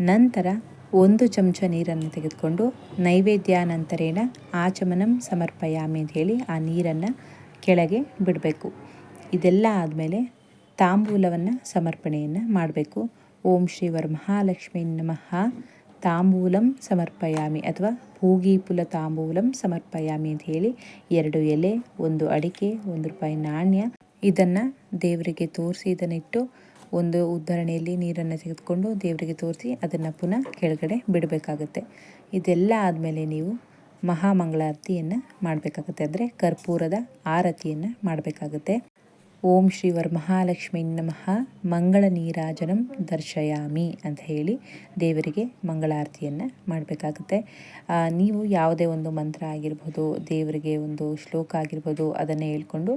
ನಂತರ ಒಂದು ಚಮಚ ನೀರನ್ನು ತೆಗೆದುಕೊಂಡು ನೈವೇದ್ಯಾನಂತರೇನ ಆಚಮನಂ ಸಮರ್ಪಯಾಮಿ ಅಂತ ಹೇಳಿ ಆ ನೀರನ್ನು ಕೆಳಗೆ ಬಿಡಬೇಕು. ಇದೆಲ್ಲ ಆದಮೇಲೆ ತಾಂಬೂಲವನ್ನು ಸಮರ್ಪಣೆಯನ್ನು ಮಾಡಬೇಕು. ಓಂ ಶ್ರೀವರ್ ವರಮಹಾಲಕ್ಷ್ಮೀ ನಮಃ. ತಾಂಬೂಲಂ ಸಮರ್ಪಯಾಮಿ ಅಥವಾ ಪೂಗೀಪುಲ ತಾಂಬೂಲಂ ಸಮರ್ಪಯಾಮಿ ಅಂತ ಹೇಳಿ ಎರಡು ಎಲೆ, ಒಂದು ಅಡಿಕೆ, ಒಂದು ರೂಪಾಯಿ ನಾಣ್ಯ ಇದನ್ನು ದೇವರಿಗೆ ತೋರಿಸಿ ಇದನ್ನಿಟ್ಟು ಒಂದು ಉದ್ಧರಣೆಯಲ್ಲಿ ನೀರನ್ನು ತೆಗೆದುಕೊಂಡು ದೇವರಿಗೆ ತೋರಿಸಿ ಅದನ್ನು ಪುನಃ ಕೆಳಗಡೆ ಬಿಡಬೇಕಾಗುತ್ತೆ. ಇದೆಲ್ಲ ಆದಮೇಲೆ ನೀವು ಮಹಾಮಂಗಳಾರತಿಯನ್ನು ಮಾಡಬೇಕಾಗುತ್ತೆ. ಅಂದರೆ ಕರ್ಪೂರದ ಆರತಿಯನ್ನು ಮಾಡಬೇಕಾಗುತ್ತೆ. ಓಂ ಶ್ರೀ ವರಮಹಾಲಕ್ಷ್ಮೀ ನಮಃ. ಮಂಗಳ ನೀರಾಜನಂ ದರ್ಶಯಾಮಿ ಅಂತ ಹೇಳಿ ದೇವರಿಗೆ ಮಂಗಳಾರತಿಯನ್ನು ಮಾಡಬೇಕಾಗುತ್ತೆ. ನೀವು ಯಾವುದೇ ಒಂದು ಮಂತ್ರ ಆಗಿರ್ಬೋದು, ದೇವರಿಗೆ ಒಂದು ಶ್ಲೋಕ ಆಗಿರ್ಬೋದು, ಅದನ್ನು ಹೇಳ್ಕೊಂಡು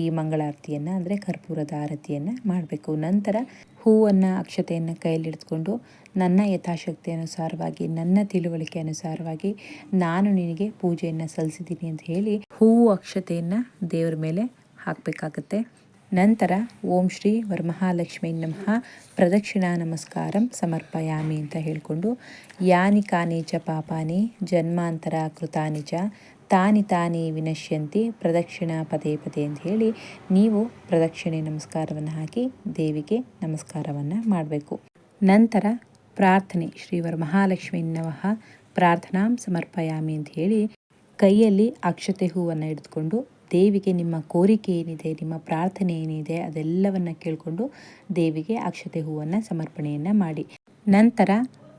ಈ ಮಂಗಳಾರತಿಯನ್ನು ಅಂದರೆ ಕರ್ಪೂರದ ಆರತಿಯನ್ನು ಮಾಡಬೇಕು. ನಂತರ ಹೂವನ್ನು, ಅಕ್ಷತೆಯನ್ನು ಕೈಯಲ್ಲಿಡ್ಕೊಂಡು ನನ್ನ ಯಥಾಶಕ್ತಿ ಅನುಸಾರವಾಗಿ, ನನ್ನ ತಿಳುವಳಿಕೆ ಅನುಸಾರವಾಗಿ ನಾನು ನಿನಗೆ ಪೂಜೆಯನ್ನು ಸಲ್ಲಿಸಿದ್ದೀನಿ ಅಂತ ಹೇಳಿ ಹೂವು, ಅಕ್ಷತೆಯನ್ನು ದೇವರ ಮೇಲೆ ಹಾಕಬೇಕಾಗತ್ತೆ. ನಂತರ ಓಂ ಶ್ರೀ ವರಮಹಾಲಕ್ಷ್ಮೀ ನಮಃ. ಪ್ರದಕ್ಷಿಣಾ ನಮಸ್ಕಾರಂ ಸಮರ್ಪಯಾಮಿ ಅಂತ ಹೇಳಿಕೊಂಡು, ಯಾನಿ ಕಾನಿ ಚ ಪಾಪಾನಿ ಜನ್ಮಾಂತರ ಕೃತಾನಿ ಚ, ತಾನಿ ತಾನಿ ವಿನಶ್ಯಂತಿ ಪ್ರದಕ್ಷಿಣಾ ಪದೇ ಪದೇ ಅಂತ ಹೇಳಿ ನೀವು ಪ್ರದಕ್ಷಿಣೆ ನಮಸ್ಕಾರವನ್ನು ಹಾಕಿ ದೇವಿಗೆ ನಮಸ್ಕಾರವನ್ನು ಮಾಡಬೇಕು. ನಂತರ ಪ್ರಾರ್ಥನೆ ಶ್ರೀವರ ಮಹಾಲಕ್ಷ್ಮೀ ನಮಃ. ಪ್ರಾರ್ಥನಾಂ ಸಮರ್ಪಯಾಮಿ ಅಂತ ಹೇಳಿ ಕೈಯಲ್ಲಿ ಅಕ್ಷತೆ ಹೂವನ್ನು ಹಿಡಿದುಕೊಂಡು ದೇವಿಗೆ ನಿಮ್ಮ ಕೋರಿಕೆ ಏನಿದೆ, ನಿಮ್ಮ ಪ್ರಾರ್ಥನೆ ಏನಿದೆ, ಅದೆಲ್ಲವನ್ನು ಕೇಳಿಕೊಂಡು ದೇವಿಗೆ ಅಕ್ಷತೆ ಹೂವನ್ನು ಸಮರ್ಪಣೆಯನ್ನು ಮಾಡಿ. ನಂತರ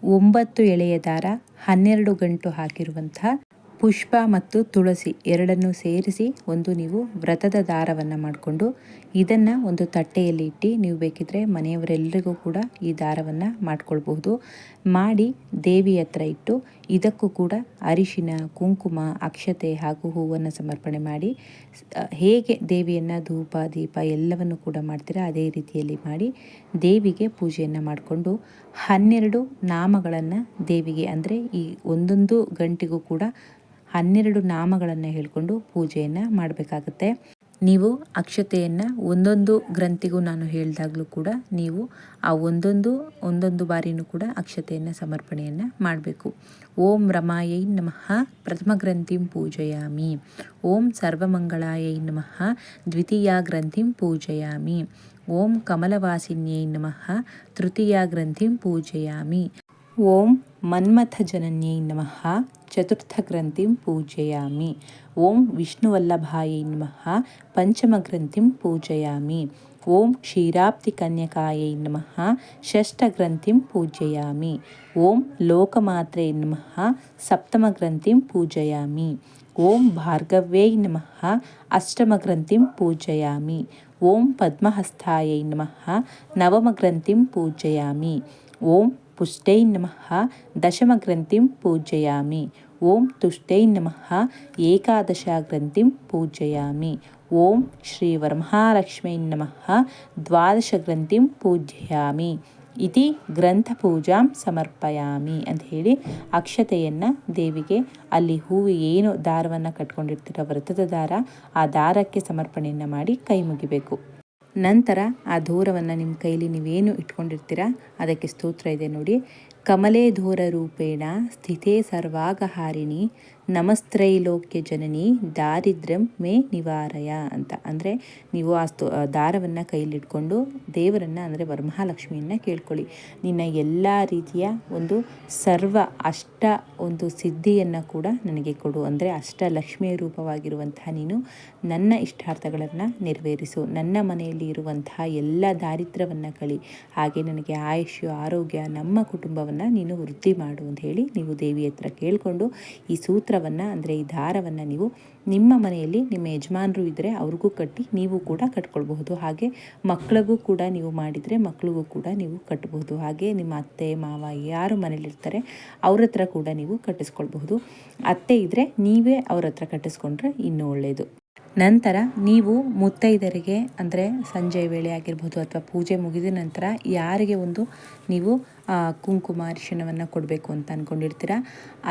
ಒಂಬತ್ತು ಎಳೆಯ ದಾರ, ಹನ್ನೆರಡು ಗಂಟು ಹಾಕಿರುವಂತಹ ಪುಷ್ಪ ಮತ್ತು ತುಳಸಿ ಎರಡನ್ನು ಸೇರಿಸಿ ಒಂದು ನೀವು ವ್ರತದ ದಾರವನ್ನು ಮಾಡಿಕೊಂಡು ಇದನ್ನು ಒಂದು ತಟ್ಟೆಯಲ್ಲಿ ಇಟ್ಟು ನೀವು ಬೇಕಿದ್ದರೆ ಮನೆಯವರೆಲ್ಲರಿಗೂ ಕೂಡ ಈ ದಾರವನ್ನು ಮಾಡ್ಕೊಳ್ಬಹುದು. ಮಾಡಿ ದೇವಿ ಹತ್ರ ಇಟ್ಟು ಇದಕ್ಕೂ ಕೂಡ ಅರಿಶಿನ, ಕುಂಕುಮ, ಅಕ್ಷತೆ ಹಾಗೂ ಹೂವನ್ನು ಸಮರ್ಪಣೆ ಮಾಡಿ ಹೇಗೆ ದೇವಿಯನ್ನು ಧೂಪ, ದೀಪ ಎಲ್ಲವನ್ನು ಕೂಡ ಮಾಡ್ತೀರಾ ಅದೇ ರೀತಿಯಲ್ಲಿ ಮಾಡಿ ದೇವಿಗೆ ಪೂಜೆಯನ್ನು ಮಾಡಿಕೊಂಡು ಹನ್ನೆರಡು ನಾಮಗಳನ್ನು ದೇವಿಗೆ ಅಂದರೆ ಈ ಒಂದೊಂದು ಗಂಟೆಗೂ ಕೂಡ ಹನ್ನೆರಡು ನಾಮಗಳನ್ನು ಹೇಳಿಕೊಂಡು ಪೂಜೆಯನ್ನು ಮಾಡಬೇಕಾಗತ್ತೆ. ನೀವು ಅಕ್ಷತೆಯನ್ನು ಒಂದೊಂದು ಗ್ರಂಥಿಗೂ ನಾನು ಹೇಳಿದಾಗಲೂ ಕೂಡ ನೀವು ಆ ಒಂದೊಂದು ಒಂದೊಂದು ಬಾರಿನೂ ಕೂಡ ಅಕ್ಷತೆಯನ್ನು, ಸಮರ್ಪಣೆಯನ್ನು ಮಾಡಬೇಕು. ಓಂ ರಮಾಯೈ ನಮಃ, ಪ್ರಥಮ ಗ್ರಂಥಿಂ ಪೂಜಯಾಮಿ. ಓಂ ಸರ್ವಮಂಗಳಾಯೈ ನಮಃ, ದ್ವಿತೀಯ ಗ್ರಂಥಿಂ ಪೂಜಯಾಮಿ. ಓಂ ಕಮಲವಾಸಿನ್ಯೈ ನಮಃ, ತೃತೀಯ ಗ್ರಂಥಿಂ ಪೂಜಯಾಮಿ. ಓಂ ಮನ್ಮಥ ಜನನ್ಯೈ ನಮಃ ಚತುರ್ಥಗ್ರಂಥಿಂ ಪೂಜಯಾಮಿ ಓಂ ವಿಷ್ಣುವಲ್ಲಭಾಯೈ ನಮಃ ಪಂಚಮಗ್ರಂಥಿಂ ಪೂಜಯಾಮಿ ಓಂ ಕ್ಷೀರಾಬ್ಧಿ ಕನ್ಯಕಾಯೈ ನಮಃ ಷಷ್ಠಗ್ರಂಥಿಂ ಪೂಜಯಾಮಿ ಓಂ ಲೋಕಮಾತ್ರೆ ನಮಃ ಸಪ್ತಮಗ್ರಂಥಿಂ ಪೂಜಯಾಮಿ ಓಂ ಭಾರ್ಗವ್ಯೈ ನಮಃ ಅಷ್ಟಮಗ್ರಂಥಿಂ ಪೂಜಯಾಮಿ ಓಂ ಪದ್ಮಹಸ್ತಾಯೈ ನಮಃ ನವಮಗ್ರಂಥಿಂ ಪೂಜಯಾಮಿ ಓಂ ಪುಷ್ಟೈ ನಮಃ ದಶಮಗ್ರಂಥಿಂ ಪೂಜಯಾಮಿ ಓಂ ತುಷ್ಟೈ ನಮಃ ಏಕಾದಶ ಗ್ರಂಥಿಂ ಪೂಜಯಾಮಿ. ಓಂ ಶ್ರೀ ವರಮಹಾಲಕ್ಷ್ಮೀ ನಮಃ ದ್ವಾದಶ ಗ್ರಂಥಿಂ ಪೂಜಯಾಮಿ. ಇತಿ ಗ್ರಂಥ ಪೂಜಾಂ ಸಮರ್ಪಯಾಮಿ ಅಂತ ಹೇಳಿ ಅಕ್ಷತೆಯನ್ನು ದೇವಿಗೆ ಅಲ್ಲಿ ಹೂವು ಏನು ದಾರವನ್ನು ಕಟ್ಕೊಂಡಿರ್ತೀರ ವ್ರತದ ದಾರ ಆ ದಾರಕ್ಕೆ ಸಮರ್ಪಣೆಯನ್ನು ಮಾಡಿ ಕೈ ಮುಗಿಬೇಕು. ನಂತರ ಆ ದೂರವನ್ನು ನಿಮ್ಮ ಕೈಲಿ ನೀವೇನು ಇಟ್ಕೊಂಡಿರ್ತೀರ ಅದಕ್ಕೆ ಸ್ತೋತ್ರ ಇದೆ ನೋಡಿ. कमले धूररूपेण स्थिते सर्वागहारिणि ನಮಸ್ತ್ರೈಲೋಕ್ಯ ಜನನಿ, ದಾರಿದ್ರ್ಯಂ ಮೇ ನಿವಾರಯ ಅಂತ. ಅಂದರೆ ನೀವು ಆ ಸ್ತೋ ದಾರವನ್ನು ಕೈಲಿಟ್ಕೊಂಡು ದೇವರನ್ನು, ಅಂದರೆ ವರಮಹಾಲಕ್ಷ್ಮಿಯನ್ನು ಕೇಳ್ಕೊಳ್ಳಿ. ನಿನ್ನ ಎಲ್ಲ ರೀತಿಯ ಒಂದು ಸರ್ವ ಅಷ್ಟ ಒಂದು ಸಿದ್ಧಿಯನ್ನು ಕೂಡ ನನಗೆ ಕೊಡು. ಅಂದರೆ ಅಷ್ಟ ಲಕ್ಷ್ಮಿಯ ರೂಪವಾಗಿರುವಂತಹ ನೀನು ನನ್ನ ಇಷ್ಟಾರ್ಥಗಳನ್ನು ನೆರವೇರಿಸು. ನನ್ನ ಮನೆಯಲ್ಲಿ ಇರುವಂತಹ ಎಲ್ಲ ದಾರಿದ್ರ್ಯವನ್ನು ಕಳಿ. ಹಾಗೆ ನನಗೆ ಆಯುಷ್ಯ, ಆರೋಗ್ಯ, ನಮ್ಮ ಕುಟುಂಬವನ್ನು ನೀನು ವೃದ್ಧಿ ಮಾಡು ಅಂತ ಹೇಳಿ ನೀವು ದೇವಿ ಹತ್ರ ಕೇಳಿಕೊಂಡು ಈ ಸೂತ್ರ ವಸ್ತ್ರವನ್ನು ಅಂದರೆ ಈ ದಾರವನ್ನು ನೀವು ನಿಮ್ಮ ಮನೆಯಲ್ಲಿ ನಿಮ್ಮ ಯಜಮಾನರು ಇದ್ದರೆ ಅವ್ರಿಗೂ ಕಟ್ಟಿ ನೀವು ಕೂಡ ಕಟ್ಕೊಳ್ಬಹುದು. ಹಾಗೆ ಮಕ್ಕಳಿಗೂ ಕೂಡ ನೀವು ಮಾಡಿದರೆ ಮಕ್ಕಳಿಗೂ ಕೂಡ ನೀವು ಕಟ್ಟಬಹುದು ಹಾಗೆ ನಿಮ್ಮ ಅತ್ತೆ, ಮಾವ, ಯಾರು ಮನೇಲಿರ್ತಾರೆ ಅವ್ರ ಹತ್ರ ಕೂಡ ನೀವು ಕಟ್ಟಿಸ್ಕೊಳ್ಬಹುದು. ಅತ್ತೆ ಇದ್ದರೆ ನೀವೇ ಅವ್ರ ಹತ್ರ ಕಟ್ಟಿಸ್ಕೊಂಡ್ರೆ ಇನ್ನೂ ಒಳ್ಳೆಯದು ನಂತರ ನೀವು ಮುತ್ತೈದರಿಗೆ ಅಂದರೆ ಸಂಜೆ ವೇಳೆ ಆಗಿರ್ಬೋದು ಅಥವಾ ಪೂಜೆ ಮುಗಿದ ನಂತರ ಯಾರಿಗೆ ಒಂದು ನೀವು ಕುಂಕುಮ ಅರಿಶಿಣವನ್ನು ಕೊಡಬೇಕು ಅಂತ ಅಂದ್ಕೊಂಡಿರ್ತೀರ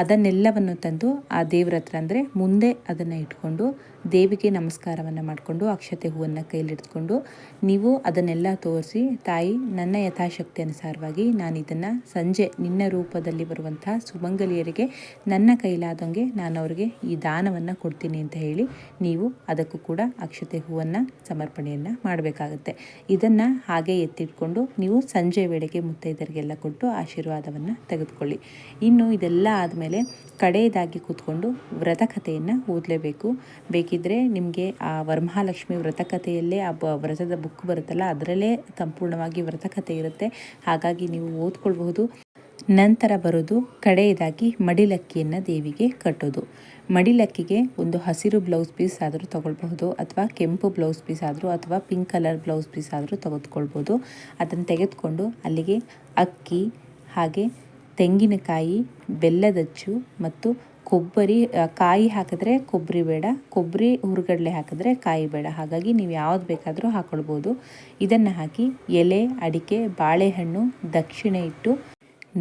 ಅದನ್ನೆಲ್ಲವನ್ನು ತಂದು ಆ ದೇವ್ರ ಹತ್ರ ಅಂದರೆ ಮುಂದೆ ಅದನ್ನು ಇಟ್ಕೊಂಡು ದೇವಿಗೆ ನಮಸ್ಕಾರವನ್ನು ಮಾಡಿಕೊಂಡು ಅಕ್ಷತೆ ಹೂವನ್ನು ಕೈಲಿಡ್ಕೊಂಡು ನೀವು ಅದನ್ನೆಲ್ಲ ತೋರಿಸಿ, ತಾಯಿ, ನನ್ನ ಯಥಾಶಕ್ತಿ ಅನುಸಾರವಾಗಿ ನಾನು ಇದನ್ನು ಸಂಜೆ ನಿನ್ನ ರೂಪದಲ್ಲಿ ಬರುವಂಥ ಸುಮಂಗಲಿಯರಿಗೆ, ನನ್ನ ಕೈಲಾದಂಗೆ ನಾನು ಅವರಿಗೆ ಈ ದಾನವನ್ನು ಕೊಡ್ತೀನಿ ಅಂತ ಹೇಳಿ ನೀವು ಅದಕ್ಕೂ ಕೂಡ ಅಕ್ಷತೆ ಹೂವನ್ನು ಸಮರ್ಪಣೆಯನ್ನು ಮಾಡಬೇಕಾಗುತ್ತೆ. ಇದನ್ನು ಹಾಗೆ ಎತ್ತಿಟ್ಕೊಂಡು ನೀವು ಸಂಜೆ ವೇಳೆಗೆ ಮುತ್ತೈದರಿಗೆಲ್ಲ ಕೊಟ್ಟು ಆಶೀರ್ವಾದವನ್ನು ತೆಗೆದುಕೊಳ್ಳಿ. ಇನ್ನು ಇದೆಲ್ಲ ಆದಮೇಲೆ ಕಡೆಯದಾಗಿ ಕೂತ್ಕೊಂಡು ವ್ರತಕಥೆಯನ್ನು ಓದಲೇಬೇಕು. ಬೇಕಿದ್ದರೆ ನಿಮಗೆ ಆ ವರಮಹಾಲಕ್ಷ್ಮಿ ವ್ರತಕಥೆಯಲ್ಲೇ ಆ ಬ, ವ್ರತದ ಬುಕ್ ಬರುತ್ತಲ್ಲ, ಅದರಲ್ಲೇ ಸಂಪೂರ್ಣವಾಗಿ ವ್ರತಕಥೆ ಇರುತ್ತೆ. ಹಾಗಾಗಿ ನೀವು ಓದ್ಕೊಳ್ಬಹುದು. ನಂತರ ಬರೋದು ಕಡೆಯದಾಗಿ ಮಡಿಲಕ್ಕಿಯನ್ನು ದೇವಿಗೆ ಕಟ್ಟೋದು. ಮಡಿಲಕ್ಕಿಗೆ ಒಂದು ಹಸಿರು ಬ್ಲೌಸ್ ಪೀಸ್ ಆದರೂ ತೊಗೊಳ್ಬಹುದು, ಅಥವಾ ಕೆಂಪು ಬ್ಲೌಸ್ ಪೀಸ್ ಆದರೂ, ಅಥವಾ ಪಿಂಕ್ ಕಲರ್ ಬ್ಲೌಸ್ ಪೀಸ್ ಆದರೂ ತೆಗೆದುಕೊಳ್ಬೋದು ಅದನ್ನು ತೆಗೆದುಕೊಂಡು ಅಲ್ಲಿಗೆ ಅಕ್ಕಿ, ಹಾಗೆ ತೆಂಗಿನಕಾಯಿ ಬೆಲ್ಲದಚ್ಚು ಮತ್ತು ಕೊಬ್ಬರಿ ಕಾಯಿ ಹಾಕಿದ್ರೆ ಕೊಬ್ಬರಿ ಬೇಡ, ಕೊಬ್ಬರಿ ಹುರುಗಡಲೆ ಹಾಕಿದ್ರೆ ಕಾಯಿ ಬೇಡ. ಹಾಗಾಗಿ ನೀವು ಯಾವ್ದು ಬೇಕಾದರೂ ಹಾಕ್ಕೊಳ್ಬೋದು ಇದನ್ನು ಹಾಕಿ ಎಲೆ, ಅಡಿಕೆ, ಬಾಳೆಹಣ್ಣು, ದಕ್ಷಿಣೆ ಇಟ್ಟು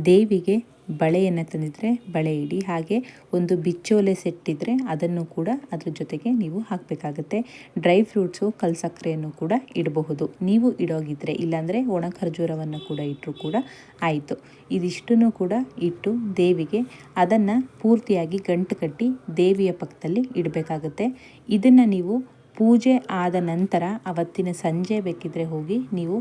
ದೇವಿಗೆ ಬಳೆಯನ್ನು ತಂದಿದ್ರೆ ಬಳೆ ಇಡಿ, ಹಾಗೆ ಒಂದು ಬಿಚ್ಚೋಲೆ ಸೆಟ್ ಇದ್ದರೆ ಅದನ್ನು ಕೂಡ ಅದ್ರ ಜೊತೆಗೆ ನೀವು ಹಾಕಬೇಕಾಗತ್ತೆ. ಡ್ರೈ ಫ್ರೂಟ್ಸು ಕಲ್ಸಕ್ಕರೆಯನ್ನು ಕೂಡ ಇಡಬಹುದು. ನೀವು ಇಡೋಗಿದ್ರೆ, ಇಲ್ಲಾಂದರೆ ಒಣ ಖರ್ಜೂರವನ್ನು ಕೂಡ ಇಟ್ಟರು ಕೂಡ ಆಯಿತು. ಇದಿಷ್ಟನ್ನು ಕೂಡ ಇಟ್ಟು ದೇವಿಗೆ ಅದನ್ನು ಪೂರ್ತಿಯಾಗಿ ಗಂಟು ಕಟ್ಟಿ ದೇವಿಯ ಪಕ್ಕದಲ್ಲಿ ಇಡಬೇಕಾಗುತ್ತೆ. ಇದನ್ನು ನೀವು ಪೂಜೆ ಆದ ನಂತರ ಅವತ್ತಿನ ಸಂಜೆ ಬೇಕಿದ್ದರೆ ಹೋಗಿ ನೀವು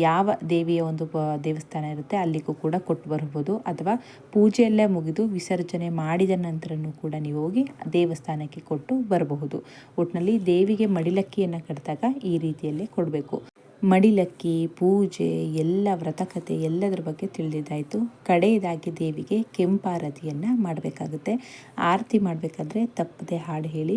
ಯಾವ ದೇವಿಯ ಒಂದು ದೇವಸ್ಥಾನ ಇರುತ್ತೆ ಅಲ್ಲಿಗೂ ಕೂಡ ಕೊಟ್ಟು ಬರ್ಬೋದು ಅಥವಾ ಪೂಜೆಯಲ್ಲೇ ಮುಗಿದು ವಿಸರ್ಜನೆ ಮಾಡಿದ ನಂತರನೂ ಕೂಡ ನೀವು ಹೋಗಿ ದೇವಸ್ಥಾನಕ್ಕೆ ಕೊಟ್ಟು ಬರಬಹುದು. ಒಟ್ಟಿನಲ್ಲಿ ದೇವಿಗೆ ಮಡಿಲಕ್ಕಿಯನ್ನು ಕಟ್ಟಿದಾಗ ಈ ರೀತಿಯಲ್ಲಿ ಕೊಡಬೇಕು. ಮಡಿಲಕ್ಕಿ, ಪೂಜೆ, ಎಲ್ಲ ವ್ರತಕತೆ ಎಲ್ಲದರ ಬಗ್ಗೆ ತಿಳಿದಿದ್ದಾಯಿತು. ಕಡೆಯದಾಗಿ ದೇವಿಗೆ ಕೆಂಪಾರತಿಯನ್ನು ಮಾಡಬೇಕಾಗುತ್ತೆ. ಆರತಿ ಮಾಡಬೇಕಾದ್ರೆ ತಪ್ಪದೆ ಹಾಡು ಹೇಳಿ.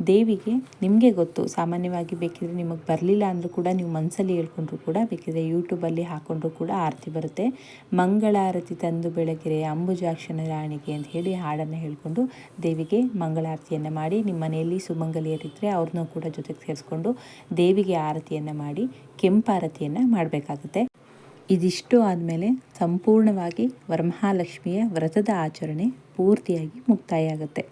ದೇವಿಗೆ ನಿಮಗೆ ಗೊತ್ತು. ಸಾಮಾನ್ಯವಾಗಿ ಬೇಕಿದ್ರೆ ನಿಮಗೆ ಬರಲಿಲ್ಲ ಅಂದರೂ ಕೂಡ ನೀವು ಮನಸ್ಸಲ್ಲಿ ಹೇಳ್ಕೊಂಡ್ರು ಕೂಡ ಬೇಕಿದ್ರೆ ಯೂಟ್ಯೂಬಲ್ಲಿ ಹಾಕ್ಕೊಂಡ್ರು ಕೂಡ ಆರತಿ ಬರುತ್ತೆ. ಮಂಗಳಾರತಿ ತಂದು ಬೆಳಗಿರೆ ಅಂಬುಜಾಕ್ಷನ ರಾಣಿಗೆ ಅಂತ ಹೇಳಿ ಹಾಡನ್ನು ಹೇಳಿಕೊಂಡು ದೇವಿಗೆ ಮಂಗಳಾರತಿಯನ್ನು ಮಾಡಿ ನಿಮ್ಮ ಮನೆಯಲ್ಲಿ ಸುಮಂಗಲಿಯರಿದ್ದರೆ ಅವ್ರನ್ನ ಕೂಡ ಜೊತೆಗೆ ಸೇರಿಸ್ಕೊಂಡು ದೇವಿಗೆ ಆರತಿಯನ್ನು ಮಾಡಿ ಕೆಂಪಾರತಿಯನ್ನು ಮಾಡಬೇಕಾಗುತ್ತೆ. ಇದಿಷ್ಟು ಆದಮೇಲೆ ಸಂಪೂರ್ಣವಾಗಿ ವರಮಹಾಲಕ್ಷ್ಮಿಯ ವ್ರತದ ಆಚರಣೆ ಪೂರ್ತಿಯಾಗಿ ಮುಕ್ತಾಯ ಆಗುತ್ತೆ.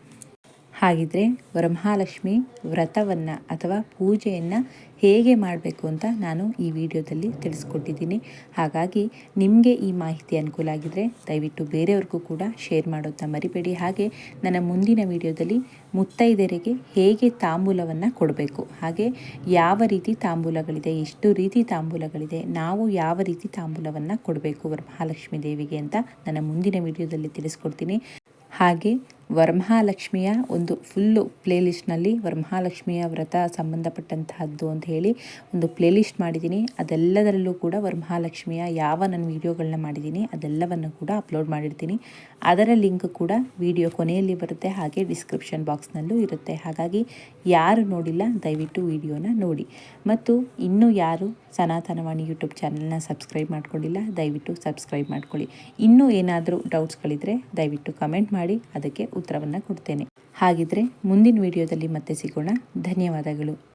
ಹಾಗಿದ್ರೆ ವರಮಹಾಲಕ್ಷ್ಮಿ ವ್ರತವನ್ನು ಅಥವಾ ಪೂಜೆಯನ್ನು ಹೇಗೆ ಮಾಡಬೇಕು ಅಂತ ನಾನು ಈ ವಿಡಿಯೋದಲ್ಲಿ ತಿಳಿಸ್ಕೊಟ್ಟಿದ್ದೀನಿ. ಹಾಗಾಗಿ ನಿಮಗೆ ಈ ಮಾಹಿತಿ ಅನುಕೂಲ ಆಗಿದ್ರೆ ದಯವಿಟ್ಟು ಬೇರೆಯವ್ರಿಗೂ ಕೂಡ ಶೇರ್ ಮಾಡೋದನ್ನ ಮರಿಬೇಡಿ. ಹಾಗೆ ನನ್ನ ಮುಂದಿನ ವಿಡಿಯೋದಲ್ಲಿ ಮುತ್ತೈದೆಯರಿಗೆ ಹೇಗೆ ತಾಂಬೂಲವನ್ನು ಕೊಡಬೇಕು, ಹಾಗೆ ಯಾವ ರೀತಿ ತಾಂಬೂಲಗಳಿದೆ, ಎಷ್ಟು ರೀತಿ ತಾಂಬೂಲಗಳಿದೆ, ನಾವು ಯಾವ ರೀತಿ ತಾಂಬೂಲವನ್ನು ಕೊಡಬೇಕು ವರಮಹಾಲಕ್ಷ್ಮಿ ದೇವಿಗೆ ಅಂತ ನನ್ನ ಮುಂದಿನ ವಿಡಿಯೋದಲ್ಲಿ ತಿಳಿಸ್ಕೊಡ್ತೀನಿ. ಹಾಗೆ ವರಮಹಾಲಕ್ಷ್ಮಿಯ ಒಂದು ಫುಲ್ಲು ಪ್ಲೇಲಿಸ್ಟ್ನಲ್ಲಿ ವರಮಹಾಲಕ್ಷ್ಮಿಯ ವ್ರತ ಸಂಬಂಧಪಟ್ಟಂತಹದ್ದು ಅಂತ ಹೇಳಿ ಒಂದು ಪ್ಲೇಲಿಸ್ಟ್ ಮಾಡಿದ್ದೀನಿ. ಅದೆಲ್ಲದರಲ್ಲೂ ಕೂಡ ವರಮಹಾಲಕ್ಷ್ಮಿಯ ಯಾವ ನನ್ನ ವೀಡಿಯೋಗಳನ್ನ ಮಾಡಿದ್ದೀನಿ, ಅದೆಲ್ಲವನ್ನು ಕೂಡ ಅಪ್ಲೋಡ್ ಮಾಡಿರ್ತೀನಿ. ಅದರ ಲಿಂಕ್ ಕೂಡ ವಿಡಿಯೋ ಕೊನೆಯಲ್ಲಿ ಬರುತ್ತೆ, ಹಾಗೆ ಡಿಸ್ಕ್ರಿಪ್ಷನ್ ಬಾಕ್ಸ್ನಲ್ಲೂ ಇರುತ್ತೆ. ಹಾಗಾಗಿ ಯಾರು ನೋಡಿಲ್ಲ, ದಯವಿಟ್ಟು ವಿಡಿಯೋನ ನೋಡಿ. ಮತ್ತು ಇನ್ನೂ ಯಾರು ಸನಾತನವಾಣಿ ಯೂಟ್ಯೂಬ್ ಚಾನಲ್ನ ಸಬ್ಸ್ಕ್ರೈಬ್ ಮಾಡ್ಕೊಂಡಿಲ್ಲ, ದಯವಿಟ್ಟು ಸಬ್ಸ್ಕ್ರೈಬ್ ಮಾಡ್ಕೊಳ್ಳಿ. ಇನ್ನೂ ಏನಾದರೂ ಡೌಟ್ಸ್ಗಳಿದ್ರೆ ದಯವಿಟ್ಟು ಕಮೆಂಟ್ ಮಾಡಿ, ಅದಕ್ಕೆ ಉತ್ತರವನ್ನು ಕೊಡ್ತೇನೆ. ಹಾಗಿದ್ರೆ ಮುಂದಿನ ವಿಡಿಯೋದಲ್ಲಿ ಮತ್ತೆ ಸಿಗೋಣ. ಧನ್ಯವಾದಗಳು.